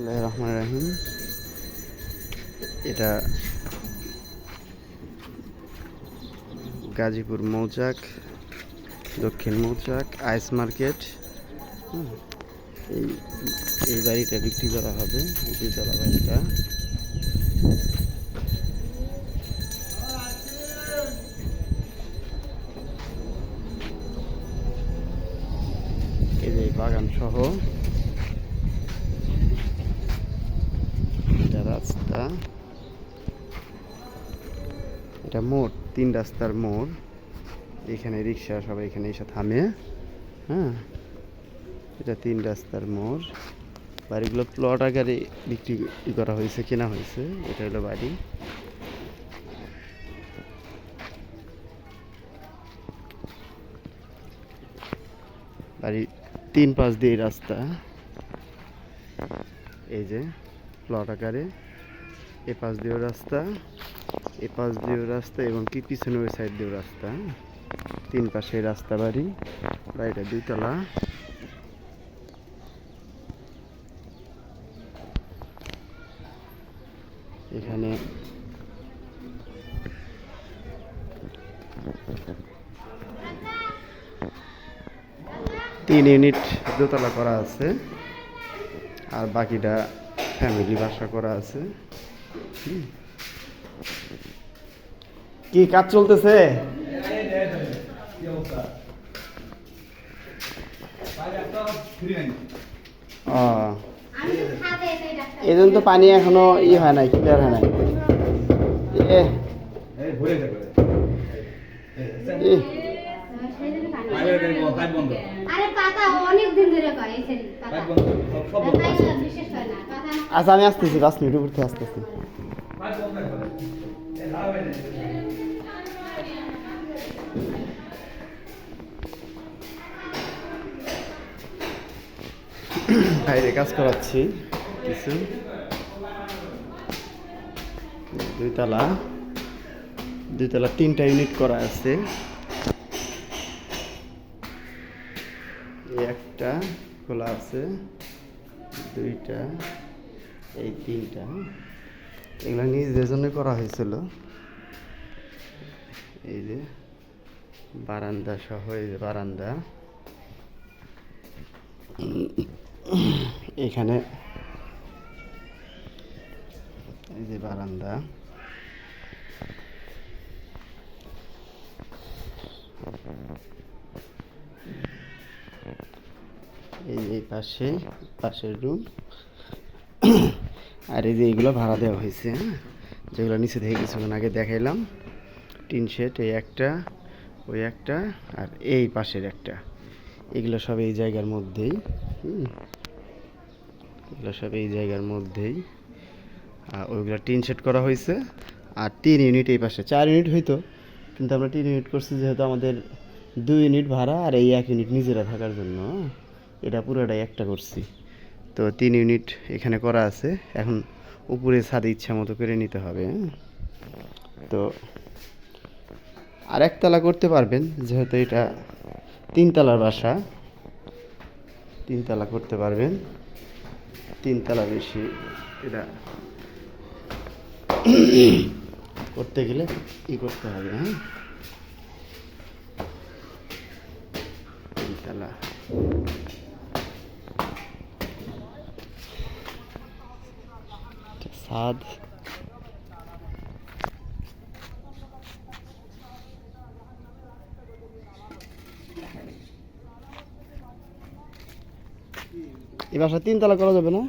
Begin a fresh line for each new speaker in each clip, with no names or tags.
বিসমিল্লাহির রহমানির রহিম। এটা গাজীপুর মৌচাক, দক্ষিণ মৌচাক, আইস মার্কেট। এই এই বাড়িটা বিক্রি করা হবে দুতলা বাড়িটা এই যে বাগান সহ এটা মোড়, তিন রাস্তার মোড়। এখানে রিক্সা সবাই এখানে এসে থামে। হ্যাঁ এটা তিন রাস্তার মোড়। বাড়িগুলো প্লট আকারে বিক্রি করা হয়েছে, কেনা হয়েছে। এটা হলো বাড়ি। বাড়ি তিন পাশ দিয়ে রাস্তা। এই যে প্লট আকারে। এ পাশ দিয়েও রাস্তা। এ পাশ দিয়েও রাস্তা এবং কি পিছনে ওই সাইড দিয়েও রাস্তা তিন পাশে রাস্তা বাড়ি, বাড়িটা দুইতলা এখানে তিন ইউনিট দোতলা করা আছে, আর বাকিটা ফ্যামিলি বাসা করা আছে, হুম। কি কাজ চলতেছে? ও। এই জন্য তো পানি এখনও ই হয় নাই ক্লিয়ার হয় নাই। এ। এ,
আরে পাতা অনেক দিন ধরে কয় এই ছেলে পাতা। পাতা বিশেষ না পাতা
আচ্ছা আমি আসতেছি পাঁচ মিনিট উপর থেকে আসতেছি। বাইরে কাজ করাচ্ছি। কিছু? দুইতলা। দুইতলা তিনটা ইউনিট করা আছে। একটা খোলা আছে, দুইটা, এই তিনটা। এগুলো নিজেদের জন্য করা হয়েছিল। এই যে বারান্দা সহ, এই যে বারান্দা। এখানে এই যে বারান্দা। এই পাশে, পাশের রুম আর এই যে এইগুলো ভাড়া দেওয়া হয়েছে হ্যাঁ? যেগুলো নিচে থেকে কিছুক্ষণ আগে দেখাইলাম। টিন শেড, এই একটা, ওই একটা, আর এই পাশের একটা। এগুলো সব এই জায়গার মধ্যেই। এগুলো সব এই জায়গার মধ্যেই। আর ওইগুলো টিন শেড করা হয়েছে। আর তিন ইউনিট এই পাশে। চার ইউনিট হইতো, কিন্তু আমরা তিন ইউনিট করছি যেহেতু আমাদের দুই ইউনিট ভাড়া আর এই এক ইউনিট নিজেরা থাকার জন্য এটা পুরোটাই একটা করছি। তো তিন ইউনিট এখানে করা আছে। এখন উপরে ছাদে ইচ্ছা মতো করে নিতে হবে হ্যাঁ? তো আর একতলা করতে পারবেন, যেহেতু এটা তিনতলার বাসা। তিনতলা করতে পারবেন। তিনতলা বেশি এটা করতে গেলে ই করতে হবে হ্যাঁ? তিনতলা এটা ছাদ এই বাসা তিনতলা করা যাবে না?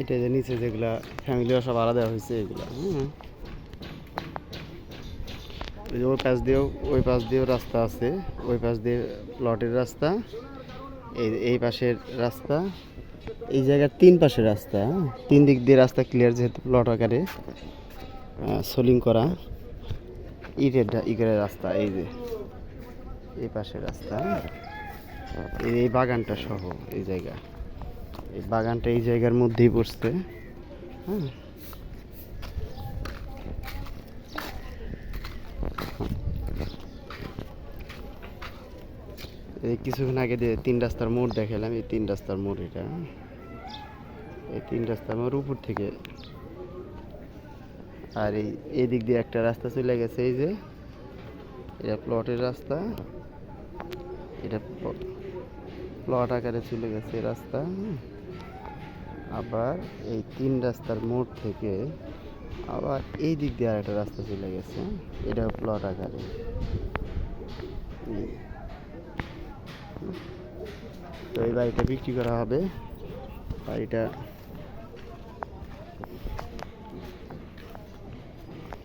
এটা যে নিচে যেগুলা ফ্যামিলি সব আলাদা হয়েছে এগুলা ওই ওই পাশ দিয়েও, ওই পাশ দিয়েও রাস্তা আছে, ওই পাশ দিয়ে প্লটের রাস্তা, এই এই পাশের রাস্তা, এই জায়গার তিন পাশের রাস্তা হ্যাঁ? তিন দিক দিয়ে রাস্তা ক্লিয়ার যেহেতু প্লট আকারে সোলিং করা, ইটের ইটের রাস্তা, এই যে, এই পাশের রাস্তা এই বাগানটা সহ এই জায়গা এই বাগানটা এই জায়গার মধ্যেই পড়ছে। হ্যাঁ। এই কিছুক্ষণ আগে তিন রাস্তার মোড় দেখালাম, এই তিন রাস্তার মোড় এটা? এই তিন রাস্তার মোড় উপর থেকে। আর এই এদিক দিয়ে একটা রাস্তা চলে গেছে, এই যে। এটা প্লটের রাস্তা। এটা প্লট আকারে চলে গেছে রাস্তা আবার এই তিন রাস্তার মোড় থেকে আবার এই দিক দিয়ে আর একটা রাস্তা চলে গেছে এটা প্লট আকারে। তো এই বাড়িটা বিক্রি করা হবে। বাড়িটা